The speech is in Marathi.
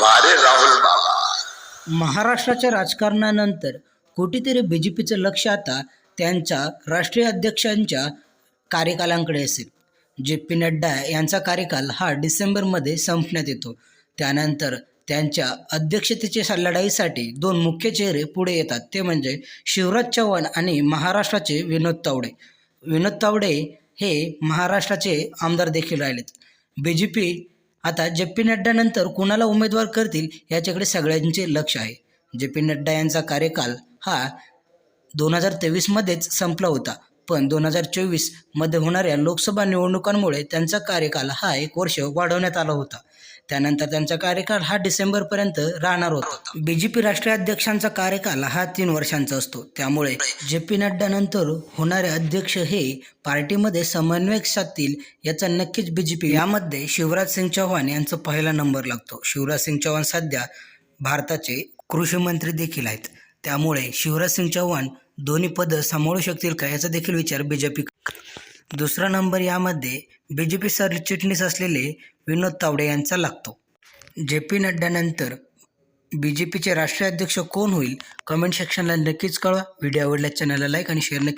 वारे राहुल बाबा. महाराष्ट्राच्या राजकारणानंतर कुठेतरी बी जे पीचं लक्ष आता त्यांच्या राष्ट्रीय अध्यक्षांच्या कार्यकालांकडे असेल. जे पी नड्डा यांचा कार्यकाल हा डिसेंबरमध्ये संपण्यात येतो. त्यानंतर त्यांच्या अध्यक्षतेच्या लढाईसाठी दोन मुख्य चेहरे पुढे येतात. ते म्हणजे शिवराज चव्हाण आणि महाराष्ट्राचे विनोद तावडे. विनोद तावडे हे महाराष्ट्राचे आमदार देखील राहिलेत. बी जे पी आता जे पी नड्डानंतर कुणाला उमेदवार करतील याच्याकडे सगळ्यांचे लक्ष आहे. जे पी नड्डा यांचा कार्यकाल हा दोन हजार तेवीसमध्येच संपला होता. पण दोन हजार चोवीसमध्ये होणाऱ्या लोकसभा निवडणुकांमुळे त्यांचा कार्यकाल हा एक वर्ष वाढवण्यात आला होता. त्यानंतर त्यांचा कार्यकाळ हा डिसेंबरपर्यंत राहणार होता. बी जे पी राष्ट्रीय अध्यक्षांचा कार्यकाल हा तीन वर्षांचा असतो. त्यामुळे जे पी नड्डानंतर होणारे अध्यक्ष हे पार्टीमध्ये समन्वयक साधतील याचा नक्कीच बी जे पी यामध्ये शिवराज सिंग चौहान यांचा पहिला नंबर लागतो. शिवराज सिंग चौहान सध्या भारताचे कृषी मंत्री देखील आहेत. त्यामुळे शिवराज सिंग चौहान दोन्ही पदं सांभाळू शकतील का याचा देखील विचार बी जे पी दुसरा नंबर यामध्ये बी जे पी सरचिटणीस असलेले विनोद तावडे यांचा लागतो. जे पी नड्डानंतर बी जे पीचे राष्ट्रीय अध्यक्ष कोण होईल? कमेंट सेक्शनला नक्कीच कळवा. व्हिडिओ आवडल्यास चॅनलला लाईक आणि शेअर नक्की